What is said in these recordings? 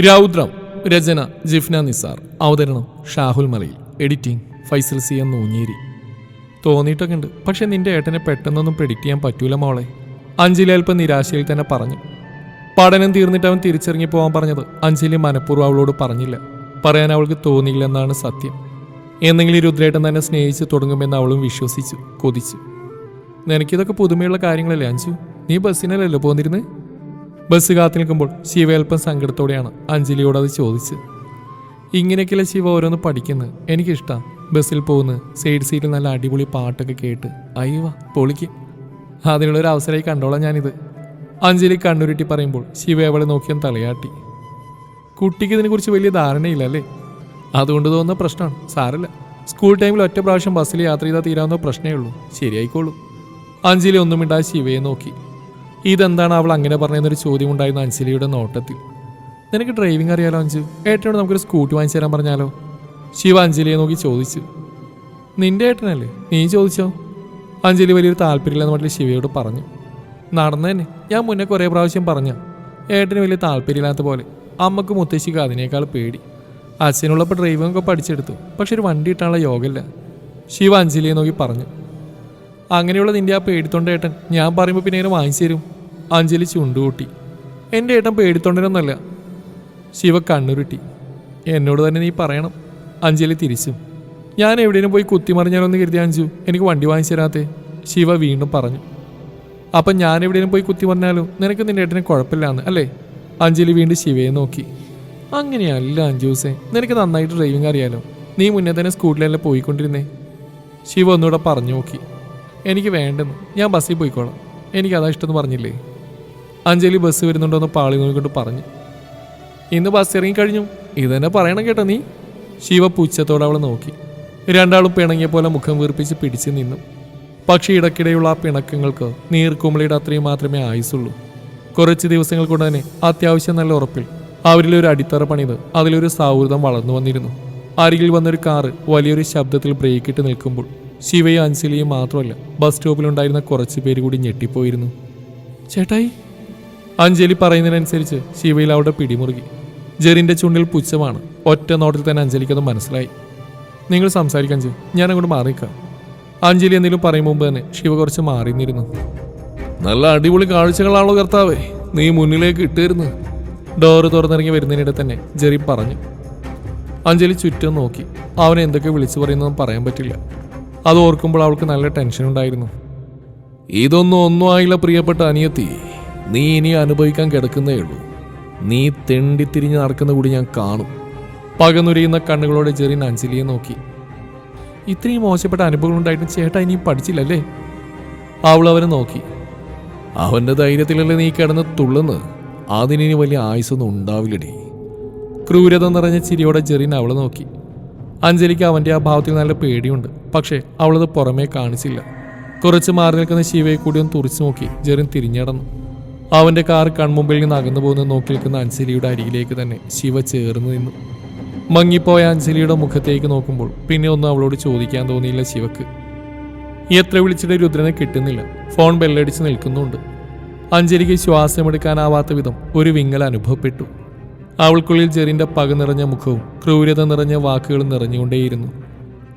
രൗദ്രം രചന ജിഫ്ന നിസാർ. അവതരണം Shahul Malayil. Editing Faisal C M Noonjeri. തോന്നിയിട്ടൊക്കെ ഉണ്ട് പക്ഷെ നിന്റെ ഏട്ടനെ പെട്ടെന്നൊന്നും പ്രെഡിക്റ്റ് ചെയ്യാൻ പറ്റൂല മോളെ. അഞ്ജലി അല്പം നിരാശയിൽ തന്നെ പറഞ്ഞു. പഠനം തീർന്നിട്ട് അവൻ തിരിച്ചിറങ്ങി പോകാൻ പറഞ്ഞത് അഞ്ജലി മനഃപൂർവം അവളോട് പറഞ്ഞില്ല. പറയാൻ അവൾക്ക് തോന്നിയില്ലെന്നാണ് സത്യം. എന്നെങ്കിലും രുദ്രേട്ടൻ തന്നെ സ്നേഹിച്ച് തുടങ്ങുമെന്ന് അവളും വിശ്വസിച്ചു കൊതിച്ചു. നിനക്കിതൊക്കെ പുതുമയുള്ള കാര്യങ്ങളല്ലേ അഞ്ചു നീ ബസ്സിനല്ലല്ലോ പോന്നിരുന്നേ? ബസ് കാത്തു നിൽക്കുമ്പോൾ ശിവ അല്പം സങ്കടത്തോടെയാണ് അഞ്ജലിയോട് അത് ചോദിച്ചത്. ഇങ്ങനെയൊക്കെയല്ല ശിവ ഓരോന്ന് പഠിക്കുന്നത് എനിക്കിഷ്ടം. ബസ്സിൽ പോകുന്ന. സൈഡ് സീറ്റിൽ നല്ല അടിപൊളി പാട്ടൊക്കെ കേട്ട്. അയ്യവ പൊളിക്ക്. അതിനുള്ളൊരു അവസരമായി കണ്ടോളാം ഞാനിത്. അഞ്ജലി കണ്ണുരുട്ടി പറയുമ്പോൾ ശിവ അവളെ നോക്കിയാൻ തലയാട്ടി. കുട്ടിക്ക് ഇതിനെക്കുറിച്ച് വലിയ ധാരണയില്ല അല്ലേ അതുകൊണ്ട് തോന്നുന്ന പ്രശ്നമാണ്. സാരല്ല. സ്കൂൾ ടൈമിൽ ഒറ്റ പ്രാവശ്യം ബസ്സിൽ യാത്ര ചെയ്താൽ തീരാവുന്ന പ്രശ്നമേ ഉള്ളൂ. ശരിയായിക്കോളൂ. അഞ്ജലി ഒന്നും മിണ്ടാതെ ശിവയെ നോക്കി. ഇതെന്താണ് അവൾ അങ്ങനെ പറഞ്ഞതെന്നൊരു ചോദ്യം ഉണ്ടായിരുന്നു അഞ്ജലിയുടെ നോട്ടത്തിൽ. നിനക്ക് ഡ്രൈവിംഗ് അറിയാലോ അഞ്ജു ഏട്ടനോട് നമുക്കൊരു സ്കൂട്ടി വാങ്ങിച്ചു തരാൻ പറഞ്ഞാലോ? ശിവ അഞ്ജലിയെ നോക്കി ചോദിച്ചു. നിന്റെ ഏട്ടനല്ലേ? നീ ചോദിച്ചോ? അഞ്ജലി വലിയൊരു താല്പര്യമില്ലെന്ന് പറഞ്ഞിട്ട് ശിവയോട് പറഞ്ഞു. നടന്നു തന്നെ ഞാൻ മുന്നേ കുറേ പ്രാവശ്യം പറഞ്ഞ. ഏട്ടന് വലിയ താല്പര്യമില്ലാത്ത പോലെ. അമ്മയ്ക്ക് മുത്തശ്ശിക്ക് അതിനേക്കാൾ പേടി. അച്ഛനുള്ളപ്പോൾ ഡ്രൈവിംഗ് ഒക്കെ പഠിച്ചെടുത്തു. പക്ഷെ ഒരു വണ്ടി ഇട്ടാനുള്ള യോഗമില്ല ശിവ അഞ്ജലിയെ നോക്കി പറഞ്ഞു. അങ്ങനെയുള്ള നിന്റെ ആ പേടിത്തൊണ്ട ഏട്ടൻ. ഞാൻ പറയുമ്പോൾ പിന്നെ ഇങ്ങനെ വാങ്ങിച്ചു തരും. അഞ്ജലി ചുണ്ടുകൂട്ടി. എന്റെ ഏട്ടൻ പേടിത്തൊണ്ടനൊന്നല്ല ശിവ കണ്ണുരുട്ടി. എന്നോട് തന്നെ നീ പറയണം. അഞ്ജലി തിരിച്ചും. ഞാൻ എവിടെയും പോയി കുത്തിമറിഞ്ഞാലോന്ന് കരുതി അഞ്ചു എനിക്ക് വണ്ടി വാങ്ങിച്ചു തരാത്തേ. ശിവ വീണ്ടും പറഞ്ഞു. അപ്പം ഞാൻ എവിടെയും പോയി കുത്തി പറഞ്ഞാലോ നിനക്ക് നിന്റെ ഏട്ടനെ കുഴപ്പമില്ലാന്ന് അല്ലേ? അഞ്ജലി വീണ്ടും ശിവയെ നോക്കി. അങ്ങനെയല്ല അഞ്ജൂസേ. നിനക്ക് നന്നായിട്ട് ഡ്രൈവിംഗ് അറിയാലോ. നീ മുന്നേ തന്നെ സ്കൂട്ടിലല്ലേ പോയിക്കൊണ്ടിരുന്നേ? ശിവ ഒന്നുകൂടെ പറഞ്ഞു നോക്കി. എനിക്ക് വേണ്ടെന്ന്. ഞാൻ ബസ്സിൽ പോയിക്കോളാം. എനിക്ക് അതാ ഇഷ്ടമെന്ന് പറഞ്ഞില്ലേ? അഞ്ജലി ബസ് വരുന്നുണ്ടോ എന്ന് പാളി നോക്കിക്കൊണ്ട് പറഞ്ഞു. ഇന്ന് ബസ് ഇറങ്ങിക്കഴിഞ്ഞു ഇതന്നെ പറയണം കേട്ടോ നീ. ശിവ പുച്ഛത്തോടെ അവളെ നോക്കി. രണ്ടാളും പിണങ്ങിയ പോലെ മുഖം വീർപ്പിച്ച് പിടിച്ചു നിന്നു. പക്ഷേ ഇടയ്ക്കിടെയുള്ള ആ പിണക്കങ്ങൾക്ക് നീർക്കുമ്പളിയുടെ അത്രയും മാത്രമേ ആയുസുള്ളൂ കുറച്ച് ദിവസങ്ങൾ കൊണ്ട് തന്നെ അത്യാവശ്യം നല്ല ഉറപ്പിൽ. അവരിലൊരു അടിത്തറ പണിത് അതിലൊരു സൗഹൃദം വളർന്നു വന്നിരുന്നു. അരികിൽ വന്നൊരു കാറ് വലിയൊരു ശബ്ദത്തിൽ ബ്രേക്കിട്ട് നിൽക്കുമ്പോൾ ശിവയും അഞ്ജലിയും മാത്രമല്ല ബസ് സ്റ്റോപ്പിലുണ്ടായിരുന്ന കുറച്ച് പേര് കൂടി ഞെട്ടിപ്പോയിരുന്നു. ചേട്ടായി അഞ്ജലി പറയുന്നതിനനുസരിച്ച് ശിവയിൽ അവിടെ പിടിമുറുകി. ജെറിന്റെ ചുണ്ടിൽ പുച്ഛമാണ്. ഒറ്റ നോട്ടിൽ തന്നെ അഞ്ജലിക്കത് മനസ്സിലായി. നിങ്ങൾ സംസാരിക്കാൻ ചെയ്യും ഞാൻ അങ്ങോട്ട് മാറിക്കാം അഞ്ജലി എന്തെങ്കിലും പറയും മുമ്പ് തന്നെ ശിവ കുറച്ച് മാറി നിന്നിരുന്നു നല്ല അടിപൊളി കാഴ്ചകളാണോ കർത്താവേ നീ മുന്നിലേക്ക് ഇട്ടിരുന്നു. ഡോറ് തുറന്നിറങ്ങി വരുന്നതിനിടെ തന്നെ ജെറി പറഞ്ഞു. അഞ്ജലി ചുറ്റും നോക്കി. അവനെ എന്തൊക്കെ വിളിച്ചു പറയുന്നതെന്ന് പറയാൻ പറ്റില്ല. അത് ഓർക്കുമ്പോൾ അവൾക്ക് നല്ല ടെൻഷൻ ഉണ്ടായിരുന്നു. ഇതൊന്നും ഒന്നും ആയില്ല പ്രിയപ്പെട്ട അനിയത്തി. നീ ഇനി അനുഭവിക്കാൻ കിടക്കുന്നേ ഉള്ളൂ. നീ തെണ്ടിത്തിരിഞ്ഞ് നടക്കുന്ന കൂടി ഞാൻ കാണും. പകന്നുരിയുന്ന കണ്ണുകളോടെ ജെറിൻ അഞ്ജലിയെ നോക്കി. ഇത്രയും മോശപ്പെട്ട അനുഭവങ്ങൾ ഉണ്ടായിട്ടും ചേട്ടാ ഇനിയും പഠിച്ചില്ലല്ലേ? അവൾ അവനെ നോക്കി. അവന്റെ ധൈര്യത്തിലല്ലേ നീ കിടന്ന് തുള്ളുന്ന് അതിനി വലിയ ആയുസൊന്നും ഉണ്ടാവില്ലടി. ക്രൂരത നിറഞ്ഞ ചിരിയോടെ ജെറിൻ അവളെ നോക്കി. അഞ്ജലിക്ക് അവന്റെ ആ ഭാവത്തിൽ നല്ല പേടിയുണ്ട്. പക്ഷേ അവളത് പുറമേ കാണിച്ചില്ല. കുറച്ച് മാറി നിൽക്കുന്ന ശിവയെ കൂടി ഒന്ന് തുറച്ചു നോക്കി ജെറിൻ തിരിഞ്ഞടന്നു. അവന്റെ കാർ കൺമുമ്പിൽ നിന്ന് അകന്നു പോകുന്ന നോക്കി നിൽക്കുന്ന അഞ്ജലിയുടെ അരികിലേക്ക് തന്നെ ശിവ ചേർന്ന് നിന്നു. മങ്ങിപ്പോയ അഞ്ജലിയുടെ മുഖത്തേക്ക് നോക്കുമ്പോൾ പിന്നെ ഒന്നും അവളോട് ചോദിക്കാൻ തോന്നിയില്ല ശിവക്ക്. എത്ര വിളിച്ചിട്ട് രുദ്രനെ കിട്ടുന്നില്ല. ഫോൺ ബെല്ലടിച്ച് നിൽക്കുന്നുണ്ട്. അഞ്ജലിക്ക് ശ്വാസമെടുക്കാനാവാത്ത വിധം ഒരു വിങ്ങൽ അനുഭവപ്പെട്ടു. അവൾക്കുള്ളിൽ ജെറിന്റെ പക നിറഞ്ഞ മുഖവും ക്രൂരത നിറഞ്ഞ വാക്കുകളും നിറഞ്ഞുകൊണ്ടേയിരുന്നു.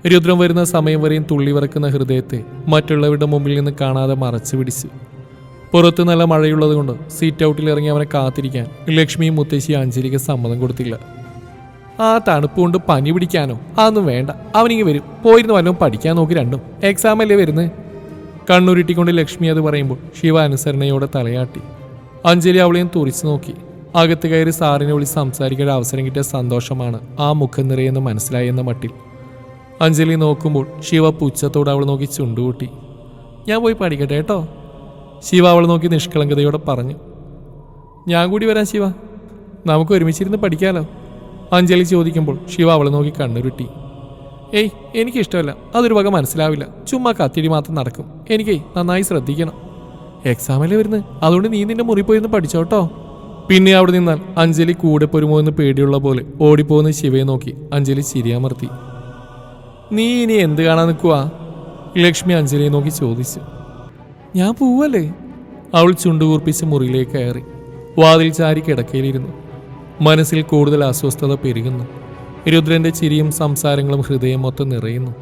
രുദ്രം വരുന്ന സമയം വരെയും തുള്ളി വറക്കുന്ന ഹൃദയത്തെ മറ്റുള്ളവരുടെ മുമ്പിൽ നിന്ന് കാണാതെ മറച്ചു പിടിച്ചു. പുറത്ത് നല്ല മഴയുള്ളതുകൊണ്ട് സീറ്റ് ഔട്ടിൽ ഇറങ്ങി അവനെ കാത്തിരിക്കാൻ ലക്ഷ്മിയും മുത്തശ്ശി അഞ്ജലിക്ക് സമ്മതം കൊടുത്തില്ല. ആ തണുപ്പ് കൊണ്ട് പനി പിടിക്കാനോ അതൊന്നും വേണ്ട. അവനിങ്ങ് വരും. പോയിരുന്നു വല്ലതും പഠിക്കാൻ നോക്കി രണ്ടും. എക്സാം അല്ലേ വരുന്നത് കണ്ണുരുട്ടിക്കൊണ്ട് ലക്ഷ്മി അത് പറയുമ്പോൾ ശിവ അനുസരണയോടെ തലയാട്ടി. അഞ്ജലി അവളെയും തുറിച്ചു നോക്കി. അകത്ത് കയറി സാറിനെ വിളിച്ച് സംസാരിക്കാൻ അവസരം കിട്ടിയ സന്തോഷമാണ് ആ മുഖം നിറയെന്ന് മനസ്സിലായെന്ന മട്ടിൽ. അഞ്ജലി നോക്കുമ്പോൾ ശിവ പുച്ഛത്തോട് അവൾ നോക്കി ചുണ്ടുകൂട്ടി. ഞാൻ പോയി പഠിക്കട്ടെ കേട്ടോ ശിവ അവൾ നോക്കി നിഷ്കളങ്കതയോടെ പറഞ്ഞു. ഞാൻ കൂടി വരാം ശിവ. നമുക്ക് ഒരുമിച്ചിരുന്ന് പഠിക്കാലോ അഞ്ജലി ചോദിക്കുമ്പോൾ ശിവ അവളെ നോക്കി കണ്ണുരുട്ടി. ഏയ് എനിക്കിഷ്ടമല്ല. അതൊരു വക മനസ്സിലാവില്ല. ചുമ്മാ കത്തിടി മാത്രം നടക്കും. എനിക്കേ നന്നായി ശ്രദ്ധിക്കണം. എക്സാമിലെ വരുന്നത്? അതുകൊണ്ട് നീ നിന്റെ മുറി പോയിരുന്ന് പഠിച്ചോട്ടോ പിന്നെ അവിടെ നിന്നാൽ അഞ്ജലി കൂടെ പൊരുമോ എന്ന് പേടിയുള്ള പോലെ ഓടിപ്പോകുന്ന ശിവയെ നോക്കി അഞ്ജലി ചിരിയാമർത്തി. നീ ഇനി എന്ത് കാണാൻ നിൽക്കുവാ? ലക്ഷ്മി അഞ്ജലിയെ നോക്കി ചോദിച്ചു. ഞാൻ പോവല്ലേ? അവൾ ചുണ്ടുകൂർപ്പിച്ച് മുറിയിലേക്ക് കയറി. വാതിൽ ചാരി കിടക്കയിലിരുന്നു. മനസ്സിൽ കൂടുതൽ അസ്വസ്ഥത പെരുകുന്നു. രുദ്രന്റെ ചിരിയും സംസാരങ്ങളും ഹൃദയം മൊത്തം നിറയുന്നു.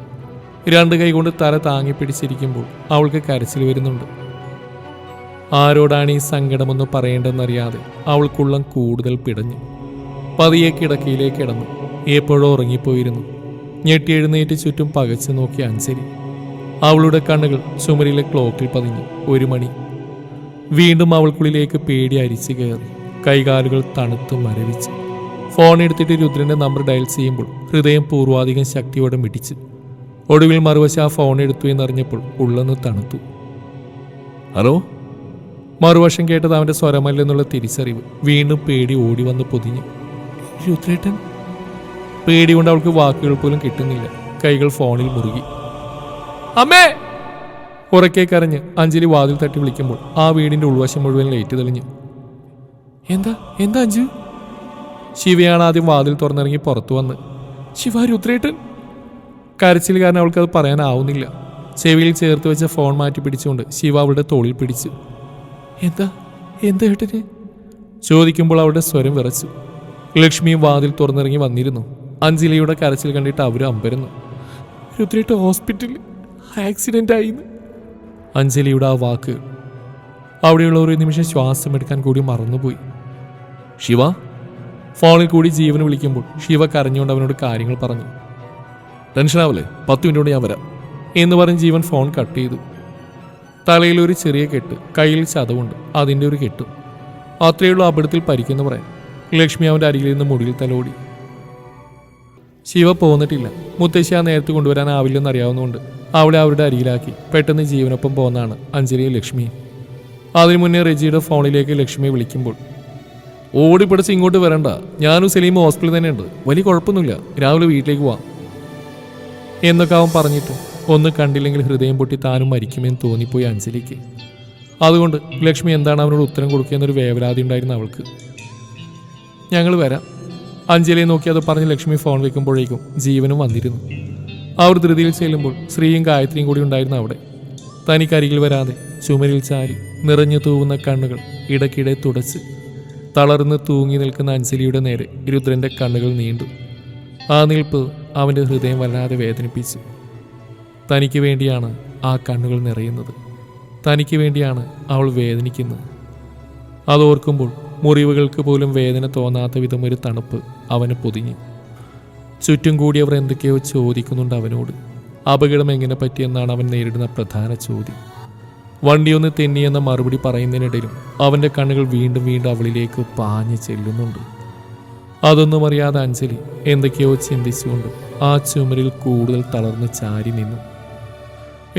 രണ്ട് കൈകൊണ്ട് തല താങ്ങി പിടിച്ചിരിക്കുമ്പോൾ അവൾക്ക് കരച്ചിൽ വരുന്നുണ്ട്. ആരോടാണ് ഈ സങ്കടമെന്ന് പറയേണ്ടെന്നറിയാതെ അവൾക്കുള്ളം കൂടുതൽ പിടഞ്ഞു. പതിയെ കിടക്കയിലേക്ക് കിടന്നു. എപ്പോഴോ ഉറങ്ങിപ്പോയിരുന്നു. ഞെട്ടി എഴുന്നേറ്റ് ചുറ്റും പകച്ചു നോക്കി അഞ്ജലി. അവളുടെ കണ്ണുകൾ ചുമരിലെ ക്ലോക്കിൽ പതിഞ്ഞു. ഒരു മണി. വീണ്ടും അവൾക്കുള്ളിലേക്ക് പേടി അരിച്ചു കയറി. കൈകാലുകൾ തണുത്തും മരവിച്ചു. ഫോൺ എടുത്തിട്ട് രുദ്രന്റെ നമ്പർ ഡയൽ ചെയ്യുമ്പോൾ ഹൃദയം പൂർവാധികം ശക്തിയോടെ മിടിച്ചു. ഒടുവിൽ മറുവശ ആ ഫോൺ എടുത്തു എന്നറിഞ്ഞപ്പോൾ ഉള്ളെന്ന് തണുത്തു. ഹലോ? മറുവശം കേട്ടത് അവന്റെ സ്വരമല്ലെന്നുള്ള തിരിച്ചറിവ് വീണ്ടും പേടി ഓടി വന്ന് പൊതിഞ്ഞു. രുദ്രേട്ടൻ? പേടി കൊണ്ട് അവൾക്ക് വാക്കുകൾ പോലും കിട്ടുന്നില്ല. കൈകൾ ഫോണിൽ മുറുകി. അമ്മേ! ഉറക്കെ കരഞ്ഞ് അഞ്ജലി വാതിൽ തട്ടി വിളിക്കുമ്പോൾ ആ വീടിന്റെ ഉൾവശം മുഴുവൻ ലൈറ്റ് തെളിഞ്ഞു. എന്താ? എന്താ അഞ്ജു? ശിവയാണ് ആദ്യം വാതിൽ തുറന്നിറങ്ങി പുറത്തു വന്ന്. ശിവ രുദ്രേട്ടൻ? കരച്ചിൽ കാരണം അവൾക്ക് അവൾക്കത് പറയാനാവുന്നില്ല. ചെവിയിൽ ചേർത്ത് വെച്ച ഫോൺ മാറ്റി പിടിച്ചുകൊണ്ട് ശിവ അവളുടെ തോളിൽ പിടിച്ചു. എന്താ? എന്താ ഏട്ടന്? ചോദിക്കുമ്പോൾ അവളുടെ സ്വരം വിറച്ചു. ലക്ഷ്മിയും വാതിൽ തുറന്നിറങ്ങി വന്നിരുന്നു. അഞ്ജലിയുടെ കരച്ചിൽ കണ്ടിട്ട് അവരും അമ്പരുന്നു. രുദ്രേട്ട ഹോസ്പിറ്റലിൽ ആക്സിഡന്റ് ആയിന്ന്. അഞ്ജലിയുടെ ആ വാക്ക് അവിടെയുള്ള ഒരു നിമിഷം ശ്വാസം എടുക്കാൻ കൂടി മറന്നുപോയി. ശിവ ഫോണിൽ കൂടി ജീവൻ വിളിക്കുമ്പോൾ ശിവ കരഞ്ഞുകൊണ്ട് അവനോട് കാര്യങ്ങൾ പറഞ്ഞു. ടെൻഷനാവല്ലേ പത്ത് മിനിറ്റ് കൊണ്ട് ഞാൻ വരാം എന്ന് പറഞ്ഞ് ജീവൻ ഫോൺ കട്ട് ചെയ്തു. തലയിൽ ഒരു ചെറിയ കെട്ട് കയ്യിൽ ചതവുണ്ട് അതിന്റെ ഒരു കെട്ടും. അത്രയുള്ള അപകടത്തിൽ പരിക്കുന്നു പറയാം ലക്ഷ്മി അവന്റെ അരികിൽ നിന്ന് മുടിയിൽ തലോടി. ശിവ പോന്നിട്ടില്ല. മുത്തശ്ശി ആ നേരത്തെ കൊണ്ടുവരാനാവില്ലെന്ന് അറിയാവുന്നതുകൊണ്ട് അവളെ അവരുടെ അരിയിലാക്കി പെട്ടെന്ന് ജീവനൊപ്പം പോകുന്നതാണ് അഞ്ജലിയും ലക്ഷ്മിയും. അതിനു മുന്നേ റെജിയുടെ ഫോണിലേക്ക് ലക്ഷ്മിയെ വിളിക്കുമ്പോൾ ഓടിപ്പിടിച്ച് ഇങ്ങോട്ട് വരണ്ട. ഞാനും സലീമും ഹോസ്പിറ്റലിൽ തന്നെയുണ്ട്. വലിയ കുഴപ്പമൊന്നുമില്ല. രാവിലെ വീട്ടിലേക്ക് പോവാം. എന്നൊക്കെ അവൻ പറഞ്ഞിട്ട് ഒന്ന് കണ്ടില്ലെങ്കിൽ ഹൃദയം പൊട്ടി താനും മരിക്കുമെന്ന് തോന്നിപ്പോയി അഞ്ജലിക്ക്. അതുകൊണ്ട് ലക്ഷ്മി എന്താണ് അവനോട് ഉത്തരം കൊടുക്കുക എന്നൊരു വേവലാതി ഉണ്ടായിരുന്നു അവൾക്ക്. ഞങ്ങൾ വരാം. അഞ്ജലിയെ നോക്കി അത് പറഞ്ഞ് ലക്ഷ്മി ഫോൺ വെക്കുമ്പോഴേക്കും ജീവനും വന്നിരുന്നു. അവർ ധൃതിയിൽ ചെല്ലുമ്പോൾ ശ്രീയും ഗായത്രിയും കൂടി ഉണ്ടായിരുന്നു അവിടെ. തനിക്കരികിൽ വരാതെ ചുമരിൽ ചാരി നിറഞ്ഞു തൂവുന്ന കണ്ണുകൾ ഇടയ്ക്കിടെ തുടച്ച് തളർന്ന് തൂങ്ങി നിൽക്കുന്ന അഞ്ജലിയുടെ നേരെ രുദ്രന്റെ കണ്ണുകൾ നീണ്ടു. ആ നിൽപ്പ് അവന്റെ ഹൃദയം വല്ലാതെ വേദനിപ്പിച്ചു. തനിക്ക് വേണ്ടിയാണ് ആ കണ്ണുകൾ നിറയുന്നത്. തനിക്ക് വേണ്ടിയാണ് അവൾ വേദനിക്കുന്നത്. അതോർക്കുമ്പോൾ മുറിവുകൾക്ക് പോലും വേദന തോന്നാത്ത വിധം ഒരു തണുപ്പ് അവന് പൊതിഞ്ഞു. ചുറ്റും കൂടിയവർ എന്തൊക്കെയോ ചോദിക്കുന്നുണ്ട് അവനോട്. അപകടം എങ്ങനെ പറ്റിയെന്നാണ് അവൻ നേരിടുന്ന പ്രധാന ചോദ്യം. വണ്ടിയൊന്ന് തെന്നിയെന്ന മറുപടി പറയുന്നതിനിടയിലും അവന്റെ കണ്ണുകൾ വീണ്ടും വീണ്ടും അവളിലേക്ക് പാഞ്ഞു ചെല്ലുന്നുണ്ട്. അതൊന്നും അറിയാതെ അഞ്ജലി എന്തൊക്കെയോ ചിന്തിച്ചുകൊണ്ട് ആ ചുമരിൽ കൂടുതൽ തളർന്ന് ചാരി നിന്നു.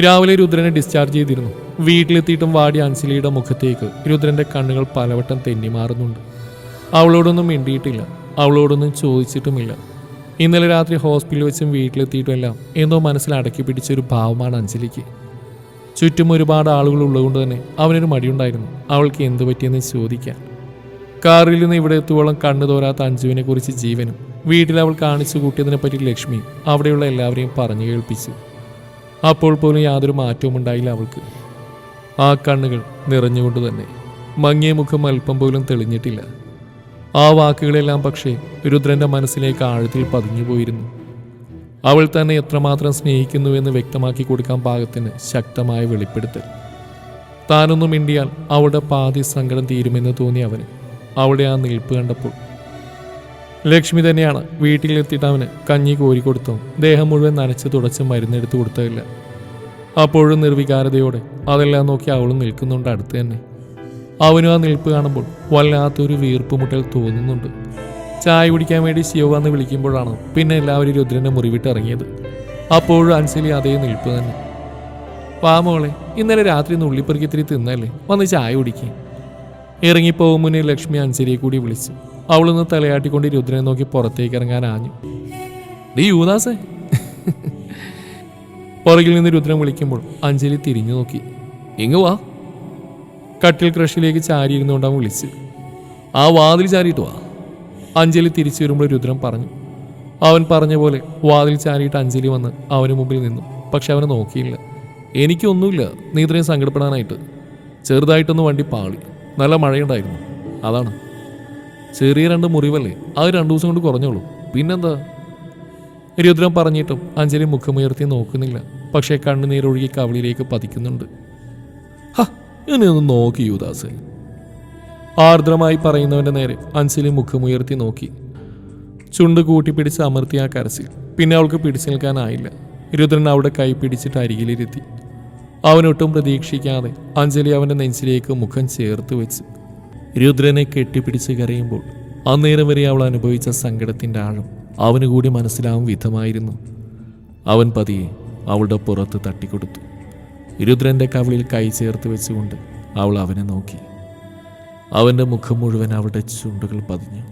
രാവിലെ രുദ്രനെ ഡിസ്ചാർജ് ചെയ്തിരുന്നു. വീട്ടിലെത്തിയിട്ടും വാടി അഞ്ജലിയുടെ മുഖത്തേക്ക് രുദ്രന്റെ കണ്ണുകൾ പലവട്ടം തെന്നിമാറുന്നുണ്ട്. അവളോടൊന്നും മിണ്ടിയിട്ടില്ല. അവളോടൊന്നും ചോദിച്ചിട്ടുമില്ല. ഇന്നലെ രാത്രി ഹോസ്പിറ്റലിൽ വെച്ചും വീട്ടിലെത്തിയിട്ടുമെല്ലാം എന്തോ മനസ്സിൽ അടക്കി പിടിച്ച ഒരു ഭാവമാണ് അഞ്ജലിക്ക്. ചുറ്റും ഒരുപാട് ആളുകൾ ഉള്ളതുകൊണ്ട് തന്നെ അവനൊരു മടിയുണ്ടായിരുന്നു. അവൾക്ക് എന്തു പറ്റിയെന്ന് ചോദിക്കാൻ കാറിൽ നിന്ന് ഇവിടെ എത്തുവോളം കണ്ണു തോരാത്ത അഞ്ജുവിനെ കുറിച്ച് ജീവനും വീട്ടിൽ അവൾ കാണിച്ചു കൂട്ടിയതിനെ പറ്റി ലക്ഷ്മി അവിടെയുള്ള എല്ലാവരെയും പറഞ്ഞു കേൾപ്പിച്ചു. അപ്പോൾ പോലും യാതൊരു മാറ്റവും ഉണ്ടായില്ല അവൾക്ക്. ആ കണ്ണുകൾ നിറഞ്ഞുകൊണ്ട് തന്നെ മങ്ങിയ മുഖം അല്പം പോലും തെളിഞ്ഞിട്ടില്ല. ആ വാക്കുകളെല്ലാം പക്ഷേ രുദ്രന്റെ മനസ്സിലേക്ക് ആഴത്തിൽ പതിഞ്ഞു പോയിരുന്നു. അവൾ തന്നെ എത്രമാത്രം സ്നേഹിക്കുന്നുവെന്ന് വ്യക്തമാക്കി കൊടുക്കാൻ പാകത്തിന് ശക്തമായ വെളിപ്പെടുത്തൽ. താനൊന്നും മിണ്ടിയാൽ അവളുടെ പാതി സങ്കടം തീരുമെന്ന് തോന്നി അവന് അവളുടെ ആ നിൽപ്പ് കണ്ടപ്പോൾ. ലക്ഷ്മി തന്നെയാണ് വീട്ടിലെത്തിയിട്ട് അവന് കഞ്ഞി കോരി കൊടുത്തോ ദേഹം മുഴുവൻ നനച്ച് തുടച്ച് മരുന്നെടുത്ത് കൊടുത്തതില്ല. അപ്പോഴും നിർവികാരതയോടെ അതെല്ലാം നോക്കി അവളും നിൽക്കുന്നുണ്ട് അടുത്ത് തന്നെ. അവനും ആ നിൽപ്പ് കാണുമ്പോൾ വല്ലാത്തൊരു വീർപ്പുമുട്ടൽ തോന്നുന്നുണ്ട്. ചായ കുടിക്കാൻ വേണ്ടി ശിവ എന്ന് വിളിക്കുമ്പോഴാണ് പിന്നെ എല്ലാവരും രുദ്രനെ മുറിവിട്ട് ഇറങ്ങിയത്. അപ്പോഴും അൻസലി അതേ നിൽപ്പ് തന്നെ. പാമോളെ ഇന്നലെ രാത്രി നുള്ളിപ്പെറുക്കി ഇത്തിരി തിന്നല്ലേ? വന്ന് ചായ കുടിക്കേ. ഇറങ്ങിപ്പോകും മുന്നേ ലക്ഷ്മി അൻസലിയെ കൂടി വിളിച്ചു. അവളൊന്ന് തലയാട്ടിക്കൊണ്ട് രുദ്രനെ നോക്കി പുറത്തേക്ക് ഇറങ്ങാൻ ആഞ്ഞു. ഡീ യൂദാസേ. പുറകിൽ നിന്ന് രുദ്രൻ വിളിക്കുമ്പോൾ അഞ്ജലി തിരിഞ്ഞു നോക്കി. ഇങ്ങ് വാ. കട്ടിൽ ക്രഷിലേക്ക് ചാരിയിരുന്നുകൊണ്ടാണ് അവൻ ആ വാതിൽ ചാരിയിട്ട് വാ. അഞ്ജലി തിരിച്ചു വരുമ്പോൾ രുദ്രൻ പറഞ്ഞു അവൻ പറഞ്ഞ പോലെ വാതിൽ ചാരിയിട്ട് അഞ്ജലി വന്ന് അവന് മുമ്പിൽ നിന്നു. പക്ഷെ അവനെ നോക്കിയില്ല. എനിക്കൊന്നുമില്ല നീ ഇത്രയും സങ്കടപ്പെടാനായിട്ട്. ചെറുതായിട്ടൊന്ന് വണ്ടി പാളി. നല്ല മഴയുണ്ടായിരുന്നു. അതാണ്. ചെറിയ രണ്ട് മുറിവല്ലേ? അത് രണ്ടു ദിവസം കൊണ്ട് കുറഞ്ഞോളൂ. പിന്നെന്താ? രുദ്രം പറഞ്ഞിട്ടും അഞ്ജലി മുഖമുയർത്തി നോക്കുന്നില്ല. പക്ഷേ കണ്ണുനീരൊഴുകി കവളിയിലേക്ക് പതിക്കുന്നുണ്ട്. ഹ എന്നെ ഒന്ന് നോക്കി യുദാസ് ആർദ്രമായി പറയുന്നവന്റെ നേരെ അഞ്ജലി മുഖമുയർത്തി നോക്കി. ചുണ്ട് കൂട്ടിപ്പിടിച്ച് അമർത്തി ആ കരച്ചിൽ. പിന്നെ അവൾക്ക് പിടിച്ചു നിൽക്കാനായില്ല. രുദ്രൻ അവിടെ കൈ പിടിച്ചിട്ട് അരികിലിരുത്തി. അവനൊട്ടും പ്രതീക്ഷിക്കാതെ അഞ്ജലി അവന്റെ നെഞ്ചിലേക്ക് മുഖം ചേർത്ത് വെച്ച്. രുദ്രനെ കെട്ടിപ്പിടിച്ച് കരയുമ്പോൾ അന്നേരം വരെ അവൾ അനുഭവിച്ച സങ്കടത്തിന്റെ ആഴം അവനുകൂടി മനസ്സിലാവും വിധമായിരുന്നു. അവൻ പതിയെ അവളുടെ പുറത്ത് തട്ടിക്കൊടുത്തു. രുദ്രന്റെ കവിളിൽ കൈ ചേർത്ത് വെച്ചുകൊണ്ട് അവൾ അവനെ നോക്കി. അവന്റെ മുഖം മുഴുവൻ അവളുടെ ചുണ്ടുകൾ പതിഞ്ഞു.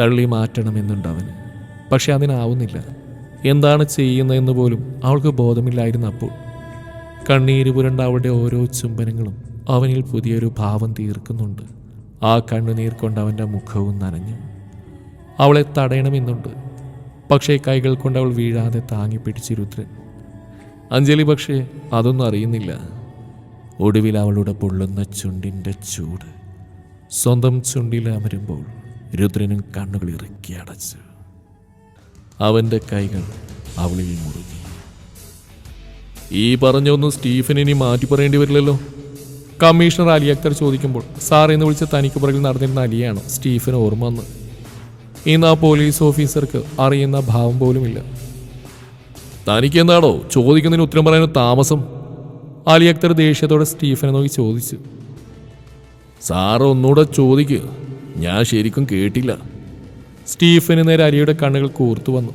തള്ളി മാറ്റണമെന്നുണ്ട് അവന്. പക്ഷെ അതിനാവുന്നില്ല. എന്താണ് ചെയ്യുന്നതെന്ന് പോലും അവൾക്ക് ബോധമില്ലായിരുന്നു അപ്പോൾ കണ്ണീര് പുരണ്ട അവളുടെ ഓരോ ചുംബനങ്ങളും അവനിൽ പുതിയൊരു ഭാവം തീർക്കുന്നുണ്ട്. ആ കണ്ണുനീർ കൊണ്ട് അവന്റെ മുഖവും നനഞ്ഞു. അവളെ തടയണമെന്നുണ്ട്. പക്ഷേ കൈകൾ കൊണ്ട് അവൾ വീഴാതെ താങ്ങി പിടിച്ച് രുദ്രൻ. അഞ്ജലി പക്ഷേ അതൊന്നും അറിയുന്നില്ല. ഒടുവിൽ അവളുടെ പൊള്ളുന്ന ചുണ്ടിന്റെ ചൂട് സ്വന്തം ചുണ്ടിൽ അമരുമ്പോൾ രുദ്രനും കണ്ണുകൾ ഇറക്കി അടച്ചു. അവന്റെ കൈകൾ അവളിൽ മുറുകി. ഈ പറഞ്ഞൊന്നും സ്റ്റീഫൻ ഇനി മാറ്റി പറയേണ്ടി വരില്ലല്ലോ. കമ്മീഷണർ അലി അക്തർ ചോദിക്കുമ്പോൾ സാർ എന്ന് വിളിച്ച തനിക്ക് പുറകിൽ നടന്നിരുന്ന അലിയാണ് സ്റ്റീഫൻ ഓർമ്മ വന്ന് ഇന്ന് ആ പോലീസ് ഓഫീസർക്ക് അറിയുന്ന ഭാവം പോലുമില്ല. തനിക്ക് എന്താണോ ചോദിക്കുന്നതിന് ഉത്തരം പറയാൻ താമസം. അലി അക്തർ ദേഷ്യത്തോടെ സ്റ്റീഫനെ നോക്കി ചോദിച്ചു. സാറ് ഒന്നുകൂടെ ചോദിക്കുക ഞാൻ ശരിക്കും കേട്ടില്ല. സ്റ്റീഫന് നേരെ അലിയുടെ കണ്ണുകൾ കൂർത്തു വന്നു.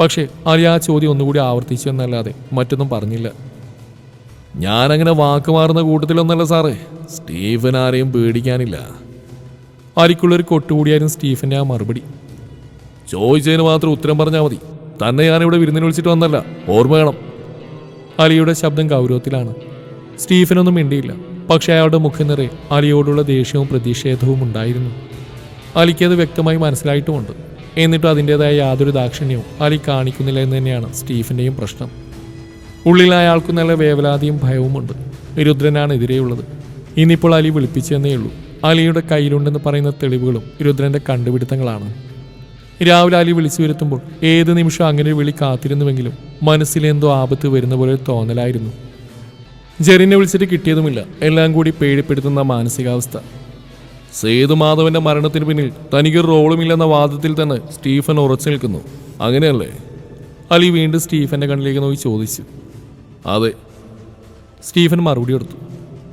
പക്ഷേ അലി ആ ചോദ്യം ഒന്നുകൂടി ആവർത്തിച്ചു എന്നല്ലാതെ മറ്റൊന്നും പറഞ്ഞില്ല. ഞാനങ്ങനെ വാക്ക് മാറുന്ന കൂട്ടത്തിലൊന്നല്ല സാറേ. സ്റ്റീഫൻ ആരെയും പേടിക്കാനില്ല. അലിക്കുള്ളൊരു കൊട്ടുകൂടിയായിരുന്നു സ്റ്റീഫന്റെ ആ മറുപടി. ചോദിച്ചതിന് മാത്രം ഉത്തരം പറഞ്ഞാൽ മതി. തന്നെ ഞാനിവിടെ വിരുന്നിന് വിളിച്ചിട്ട് വന്നല്ല. ഓർമ്മ വേണം. അലിയുടെ ശബ്ദം ഗൗരവത്തിലാണ്. സ്റ്റീഫനൊന്നും മിണ്ടിയില്ല. പക്ഷേ അയാളുടെ മുഖം നിറയെ അലിയോടുള്ള ദേഷ്യവും പ്രതിഷേധവും ഉണ്ടായിരുന്നു. അലിക്ക് അത് വ്യക്തമായി മനസ്സിലായിട്ടുമുണ്ട്. എന്നിട്ടും അതിന്റെതായ യാതൊരു ദാക്ഷിണ്യവും അലി കാണിക്കുന്നില്ല എന്ന് തന്നെയാണ് സ്റ്റീഫന്റെയും പ്രശ്നം. ഉള്ളിൽ അയാൾക്ക് നല്ല വേവലാതിയും ഭയവുമുണ്ട്. രുദ്രനാണ് എതിരെയുള്ളത് ഇന്നിപ്പോൾ അലി വിളിപ്പിച്ചെന്നേ ഉള്ളൂ അലിയുടെ കയ്യിലുണ്ടെന്ന് പറയുന്ന തെളിവുകളും രുദ്രന്റെ കണ്ടുപിടുത്തങ്ങളാണ്. രാവിലെ അലി വിളിച്ചു വരുത്തുമ്പോൾ ഏത് നിമിഷം അങ്ങനെ വിളി കാത്തിരുന്നുവെങ്കിലും മനസ്സിലെന്തോ ആപത്ത് വരുന്ന പോലെ തോന്നലായിരുന്നു. ജെറിനെ വിളിച്ചിട്ട് കിട്ടിയതുമില്ല. എല്ലാം കൂടി പേടിപ്പെടുത്തുന്ന മാനസികാവസ്ഥ. സേതുമാധവന്റെ മരണത്തിന് പിന്നിൽ തനിക്ക് റോളുമില്ലെന്ന വാദത്തിൽ തന്നെ സ്റ്റീഫൻ ഉറച്ചു നിൽക്കുന്നു. അങ്ങനെയല്ലേ? അലി വീണ്ടും സ്റ്റീഫന്റെ കണ്ണിലേക്ക് നോക്കി ചോദിച്ചു. അതെ. സ്റ്റീഫൻ മറുപടി കൊടുത്തു.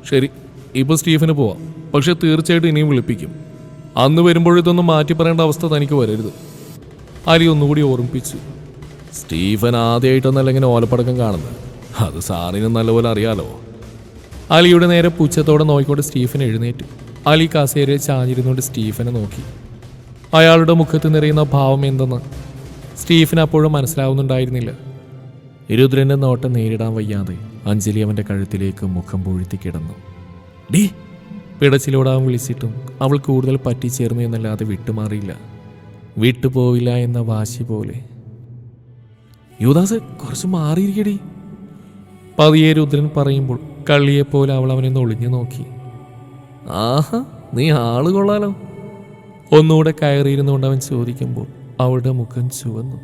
ശരി ഇപ്പോൾ സ്റ്റീഫന് പോവാം. പക്ഷെ തീർച്ചയായിട്ടും ഇനിയും വിളിപ്പിക്കും. അന്ന് വരുമ്പോഴേതൊന്നും മാറ്റി പറയേണ്ട അവസ്ഥ തനിക്ക് വരരുത്. അലി ഒന്നുകൂടി ഓർമ്മിപ്പിച്ചു. സ്റ്റീഫൻ ആദ്യമായിട്ടൊന്നല്ല ഇങ്ങനെ ഓലപ്പടക്കം കാണുന്നത്. അത് സാറിന് നല്ലപോലെ അറിയാലോ. അലിയുടെ നേരെ പുച്ഛത്തോടെ നോക്കിക്കൊണ്ട് സ്റ്റീഫൻ എഴുന്നേറ്റ്. അലി കസേരയിൽ ചാഞ്ഞിരുന്നുകൊണ്ട് സ്റ്റീഫനെ നോക്കി. അയാളുടെ മുഖത്ത് നിറയുന്ന ഭാവം എന്തെന്ന് സ്റ്റീഫൻ അപ്പോഴും മനസ്സിലാവുന്നുണ്ടായിരുന്നില്ല. ഇരുദ്രന്റെ നോട്ടം നേരിടാൻ വയ്യാതെ അഞ്ജലി അവന്റെ കഴുത്തിലേക്ക് മുഖം പൊഴുത്തി കിടന്നു. ഡീ പിടച്ചിലൂടെ അവൻ വിളിച്ചിട്ടും അവൾ കൂടുതൽ പറ്റിച്ചേർന്നു എന്നല്ലാതെ വിട്ടുമാറിയില്ല. വിട്ടുപോവില്ല എന്ന വാശി പോലെ. യുവദാസ് കുറച്ച് മാറിയിരിക്കടി. പതിയെ രുദ്രൻ പറയുമ്പോൾ കള്ളിയെപ്പോലെ അവൾ അവനെ ഒളിഞ്ഞു നോക്കി. ആഹാ നീ ആൾ കൊള്ളാലോ. ഒന്നുകൂടെ കയറിയിരുന്നുകൊണ്ട് അവൻ ചോദിക്കുമ്പോൾ അവളുടെ മുഖം ചുവന്നു.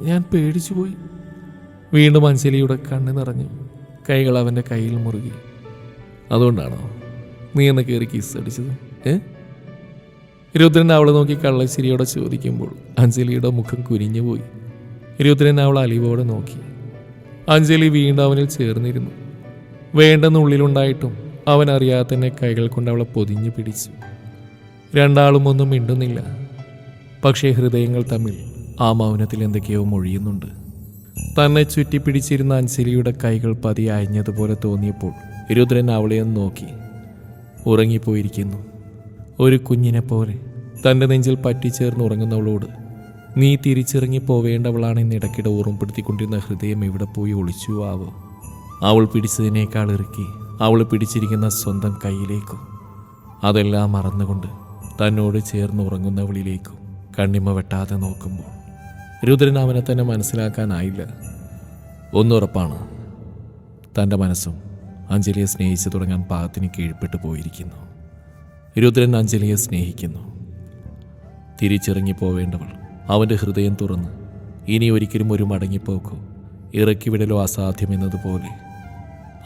ഞാൻ പേടിച്ചു പോയി. വീണ്ടും അഞ്ജലിയുടെ കണ്ണ് നിറഞ്ഞു. കൈകൾ അവന്റെ കയ്യിൽ മുറുകി. അതുകൊണ്ടാണോ നീ എന്നെ കയറി കിസ് അടിച്ചത്? ഏ? രുദ്രൻ അവളെ നോക്കി കള്ളശ്ശേരിയോടെ ചോദിക്കുമ്പോൾ അഞ്ജലിയുടെ മുഖം കുനിഞ്ഞുപോയി രുദ്രൻ അവൾ അലിവോടെ നോക്കി. അഞ്ജലി വീണ്ടും അവനിൽ ചേർന്നിരുന്നു. വേണ്ടെന്ന് ഉള്ളിലുണ്ടായിട്ടും അവൻ അറിയാതെ തന്നെ കൈകൾ കൊണ്ട് അവളെ പൊതിഞ്ഞു പിടിച്ചു. രണ്ടാളും ഒന്നും മിണ്ടുന്നില്ല. പക്ഷേ ഹൃദയങ്ങൾ തമ്മിൽ ആ മൗനത്തിൽ എന്തൊക്കെയോ മൊഴിയുന്നുണ്ട്. തന്നെ ചുറ്റിപ്പിടിച്ചിരുന്ന അഞ്ജലിയുടെ കൈകൾ പതി അയഞ്ഞതുപോലെ തോന്നിയപ്പോൾ രുദ്രൻ അവളെ ഒന്ന് നോക്കി. ഉറങ്ങിപ്പോയിരിക്കുന്നു. ഒരു കുഞ്ഞിനെ പോലെ. തന്റെ നെഞ്ചിൽ പറ്റിച്ചേർന്ന് ഉറങ്ങുന്നവളോട് നീ തിരിച്ചിറങ്ങി പോവേണ്ടവളാണെന്ന് ഇടയ്ക്കിടെ ഓർമ്മപ്പെടുത്തിക്കൊണ്ടിരുന്ന ഹൃദയം എവിടെ പോയി ഒളിച്ചു ആവോ? അവൾ പിടിച്ചതിനേക്കാൾ ഇറക്കി അവൾ പിടിച്ചിരിക്കുന്ന സ്വന്തം കയ്യിലേക്കും അതെല്ലാം മറന്നുകൊണ്ട് തന്നോട് ചേർന്ന് ഉറങ്ങുന്നവളിലേക്കും കണ്ണിമ വെട്ടാതെ നോക്കുമ്പോൾ. രുദ്രൻ അവനെ തന്നെ മനസ്സിലാക്കാനായില്ല. ഒന്നുറപ്പാണ് തന്റെ മനസ്സും അഞ്ജലിയെ സ്നേഹിച്ചു തുടങ്ങാൻ പാകത്തിന് കീഴ്പ്പെട്ടു പോയിരിക്കുന്നു. രുദ്രൻ അഞ്ജലിയെ സ്നേഹിക്കുന്നു. തിരിച്ചിറങ്ങി പോവേണ്ടവൾ അവന്റെ ഹൃദയം തുറന്ന് ഇനി ഒരിക്കലും ഒരു മടങ്ങിപ്പോക്കോ. ഇറക്കിവിടലോ അസാധ്യമെന്നതുപോലെ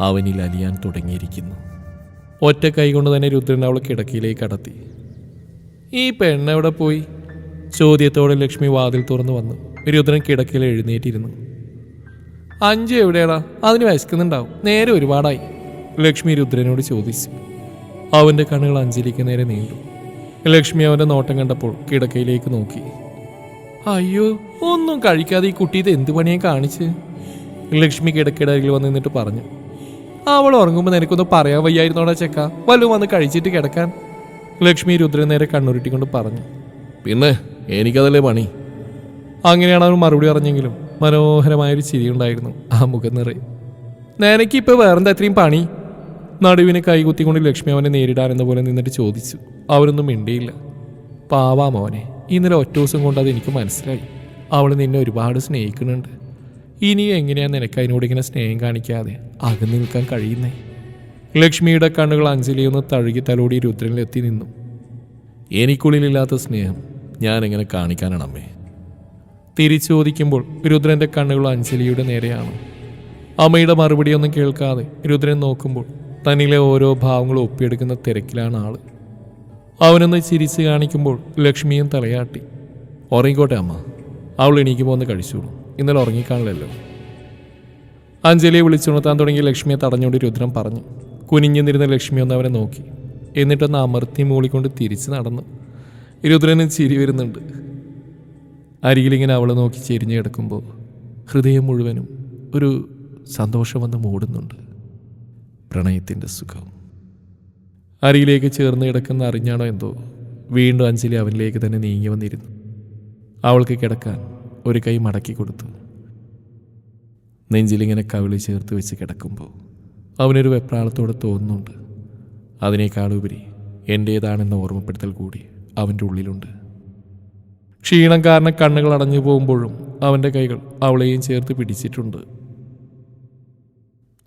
അവനിൽ അലിയാൻ തുടങ്ങിയിരിക്കുന്നു. ഒറ്റ കൈകൊണ്ട് തന്നെ രുദ്രൻ അവളെ കിടക്കയിലേക്ക് കടത്തി ഈ പെണ്ണെവിടെ പോയി? ചോദ്യത്തോടെ ലക്ഷ്മി വാതിൽ തുറന്നു വന്നു രുദ്രൻ കിടക്കയിൽ എഴുന്നേറ്റിരുന്നു. അഞ്ചു എവിടെയാടാ? അതിന് വയസ്ക്കുന്നുണ്ടാവും നേരെ ഒരുപാടായി. ലക്ഷ്മി രുദ്രനോട് ചോദിച്ചു. അവന്റെ കണ്ണുകൾ അഞ്ജലിക്ക് നേരെ നീണ്ടു. ലക്ഷ്മി അവന്റെ നോട്ടം കണ്ടപ്പോൾ കിടക്കയിലേക്ക് നോക്കി. അയ്യോ ഒന്നും കഴിക്കാതെ ഈ കുട്ടി ഇത് എന്ത് പണിയെ കാണിച്ച്? ലക്ഷ്മി കിടക്കിടയിൽ വന്ന് നിന്നിട്ട് പറഞ്ഞു. അവൾ ഉറങ്ങുമ്പോൾ നിനക്കൊന്ന് പറയാൻ വയ്യായിരുന്നോടാ ചെക്ക. വല്ലതും വന്ന് കഴിച്ചിട്ട് കിടക്കാൻ. ലക്ഷ്മി രുദ്രൻ നേരെ കണ്ണുരുട്ടിക്കൊണ്ട് പറഞ്ഞു. പിന്നെ എനിക്കതല്ലേ പണി? അങ്ങനെയാണ് അവൻ മറുപടി പറഞ്ഞെങ്കിലും മനോഹരമായൊരു ചിരിയുണ്ടായിരുന്നു ആ മുഖം നിറയെ. നിനക്കിപ്പോൾ വേറെന്താ ഇത്രയും പണി? നടുവിനെ കൈകുത്തിക്കൊണ്ട് ലക്ഷ്മി അവനെ നേരിടാനെന്ന പോലെ നിന്നിട്ട് ചോദിച്ചു. അവരൊന്നും മിണ്ടിയില്ല. പാവാ മോനെ ഇന്നലെ ഒറ്റ ദിവസം കൊണ്ട് അത് എനിക്ക് മനസ്സിലായി. അവൾ നിന്നെ ഒരുപാട് സ്നേഹിക്കുന്നുണ്ട്. ഇനിയും എങ്ങനെയാണ് നിനക്ക് അതിനോട് ഇങ്ങനെ സ്നേഹം കാണിക്കാതെ അകന്നു നിൽക്കാൻ കഴിയുന്നേ? ലക്ഷ്മിയുടെ കണ്ണുകൾ അഞ്ജലിയൊന്ന് തഴുകി തലോടി രുദ്രനിലെത്തി നിന്നു. എനിക്കുള്ളിലില്ലാത്ത സ്നേഹം ഞാൻ എങ്ങനെ കാണിക്കാനാണ് അമ്മേ? തിരിച്ചു ചോദിക്കുമ്പോൾ രുദ്രന്റെ കണ്ണുകൾ അഞ്ജലിയുടെ നേരെയാണ്. അമ്മയുടെ മറുപടിയൊന്നും കേൾക്കാതെ രുദ്രൻ നോക്കുമ്പോൾ തന്നിലെ ഓരോ ഭാവങ്ങളും ഒപ്പിയെടുക്കുന്ന തിരക്കിലാണ് ആൾ. അവനൊന്ന് ചിരിച്ച് കാണിക്കുമ്പോൾ ലക്ഷ്മിയും തലയാട്ടി. ഉറങ്ങിക്കോട്ടെ അമ്മ. അവൾ എനിക്ക് പോകുന്ന കഴിച്ചോളൂ. ഇന്നലെ ഉറങ്ങിക്കാണില്ലല്ലോ അഞ്ജലിയെ വിളിച്ചുണർത്താൻ തുടങ്ങി ലക്ഷ്മിയെ തടഞ്ഞുകൊണ്ട് രുദ്രൻ പറഞ്ഞു. കുനിഞ്ഞു നിന്നിരുന്ന ലക്ഷ്മി ഒന്ന് അവനെ നോക്കി. എന്നിട്ടൊന്ന് അമർത്തി മൂളിക്കൊണ്ട് തിരിച്ച് നടന്നു. രുദ്രന് ചിരി വരുന്നുണ്ട്. അരികിലിങ്ങനെ അവളെ നോക്കി ചെരിഞ്ഞു കിടക്കുമ്പോൾ ഹൃദയം മുഴുവനും ഒരു സന്തോഷം വന്ന് മൂടുന്നുണ്ട്. പ്രണയത്തിന്റെ സുഖം. അരിയിലേക്ക് ചേർന്ന് കിടക്കുന്ന അറിഞ്ഞാണോ എന്തോ? വീണ്ടും അഞ്ജലി അവനിലേക്ക് തന്നെ നീങ്ങി വന്നിരുന്നു. അവൾക്ക് കിടക്കാൻ ഒരു കൈ മടക്കി കൊടുത്തു. നെഞ്ചിലിങ്ങനെ കവിളി ചേർത്ത് വെച്ച് കിടക്കുമ്പോൾ അവനൊരു വെപ്രാളത്തോടെ തോന്നുന്നുണ്ട്. അതിനേക്കാളുപരി എന്റേതാണെന്ന ഓർമ്മപ്പെടുത്തൽ കൂടി അവന്റെ ഉള്ളിലുണ്ട്. ക്ഷീണം കാരണം കണ്ണുകൾ അടഞ്ഞു പോകുമ്പോഴും അവന്റെ കൈകൾ അവളെയും ചേർത്ത് പിടിച്ചിട്ടുണ്ട്.